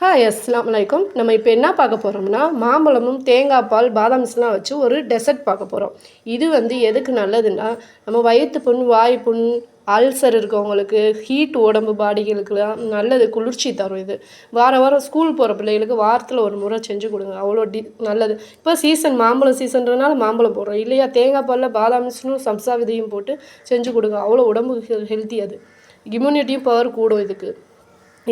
Hi அஸ்லாம் வலைக்கம் நம்ம இப்போ என்ன பார்க்க போகிறோம்னா மாம்பழமும் தேங்காய் பால் பாதாம்ஸ்லாம் வச்சு ஒரு டெசர்ட் பார்க்க போகிறோம் இது வந்து எதுக்கு நல்லதுன்னா நம்ம வயிற்று புண் வாய் புண் அல்சர் இருக்கவங்களுக்கு ஹீட் உடம்பு பாடிகளுக்குலாம் நல்லது குளிர்ச்சி தரும் இது. வார வாரம் ஸ்கூல் போகிற பிள்ளைகளுக்கு வாரத்தில் ஒரு முறை செஞ்சு கொடுங்க. அவ்வளோ டி நல்லது. இப்போ சீசன் மாம்பழம் சீசன்றனால மாம்பழம் போடுறோம். இல்லையா தேங்காய் பாலில் பாதாம்ஸ்னும் சம்சா விதையும் போட்டு செஞ்சு கொடுங்க. அவ்வளோ உடம்புக்கு ஹெல்த்தி அது. இம்யூனிட்டியும் பவர் கூடும் இதுக்கு.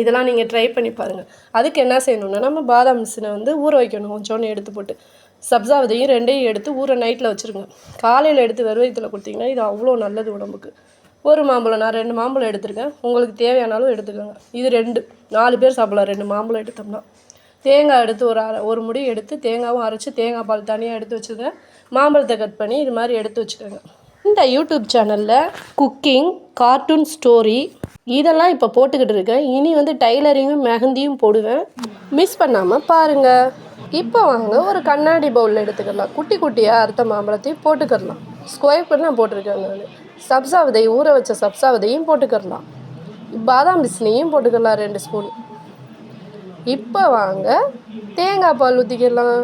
இதெல்லாம் நீங்கள் ட்ரை பண்ணி பாருங்கள் அதுக்கு என்ன செய்யணும்னா நம்ம பாதாம் மிஷினை வந்து ஊற வைக்கணும். கொஞ்சோன்னு எடுத்து போட்டு. சப்ஜாவதையும் ரெண்டையும் எடுத்து ஊற நைட்டில் வச்சுருங்க. காலையில் எடுத்து வெறும் கொடுத்தீங்கன்னா இது அவ்வளோ நல்லது உடம்புக்கு. ஒரு மாம்பழம் நான் ரெண்டு மாம்பழம் எடுத்திருக்கேன். உங்களுக்கு தேவையானாலும் எடுத்துக்கோங்க. இது ரெண்டு. நாலு பேர் சாப்பிடலாம். ரெண்டு மாம்பழம் எடுத்தோம்னா. தேங்காய் எடுத்து ஒரு அரை ஒரு முடி எடுத்து தேங்காவும் அரைச்சி தேங்காய் பால் தனியாக எடுத்து வச்சுக்கோங்க மாம்பழத்தை கட் பண்ணி இது மாதிரி எடுத்து வச்சுக்கோங்க. இந்த யூடியூப் சேனலில் குக்கிங் கார்ட்டூன் ஸ்டோரி இதெல்லாம் இப்போ போட்டுக்கிட்டு இருக்கேன். இனி வந்து டைலரிங்கும் மெஹந்தியும் போடுவேன். மிஸ் பண்ணாமல் பாருங்கள் இப்போ வாங்க ஒரு கண்ணாடி பவுலில் எடுத்துக்கலாம். குட்டி குட்டியாக அறுத்த மாம்பழத்தையும் போட்டுக்கிடலாம் ஸ்கொயர் பண்ணி போட்டிருக்கேன் நான். சப்ஸா விதை ஊற வச்ச சப்சாவதையும் போட்டுக்கிடலாம் பாதாம் பிஸ்னியும் போட்டுக்கலாம் ரெண்டு ஸ்பூன் இப்போ வாங்க தேங்காய் பால் ஊற்றிக்கலாம்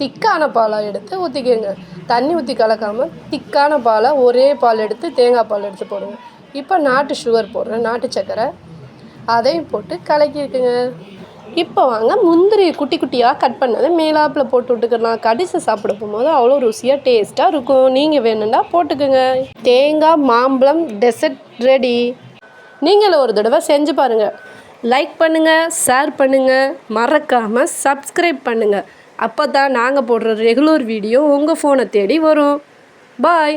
திக்கான பாலாக எடுத்து ஊற்றிக்கங்க தண்ணி ஊற்றி கலக்காமல் திக்கான பாலை ஒரே பால் எடுத்து தேங்காய் பால் எடுத்து போடுங்க. இப்போ நாட்டு சுகர் போடுறேன் நாட்டு சக்கரை அதையும் போட்டு கலக்கியிருக்குங்க. இப்போ வாங்க முந்திரி குட்டி குட்டியாக கட் பண்ணதை மேலாப்பில் போட்டு விட்டுக்கலாம். கடிசை சாப்பிட போகும்போது அவ்வளோ ருசியாக டேஸ்ட்டாக இருக்கும். நீங்கள் வேணும்னா போட்டுக்கோங்க. தேங்காய் மாம்பழம் டெசர்ட் ரெடி நீங்களும் ஒரு தடவை செஞ்சு பாருங்கள் லைக் பண்ணுங்கள் ஷேர் பண்ணுங்கள் மறக்காமல் சப்ஸ்கிரைப் பண்ணுங்கள் அப்போ தான் நாங்கள் போடுற ரெகுலர் வீடியோ உங்கள் ஃபோனை தேடி வரும். பாய்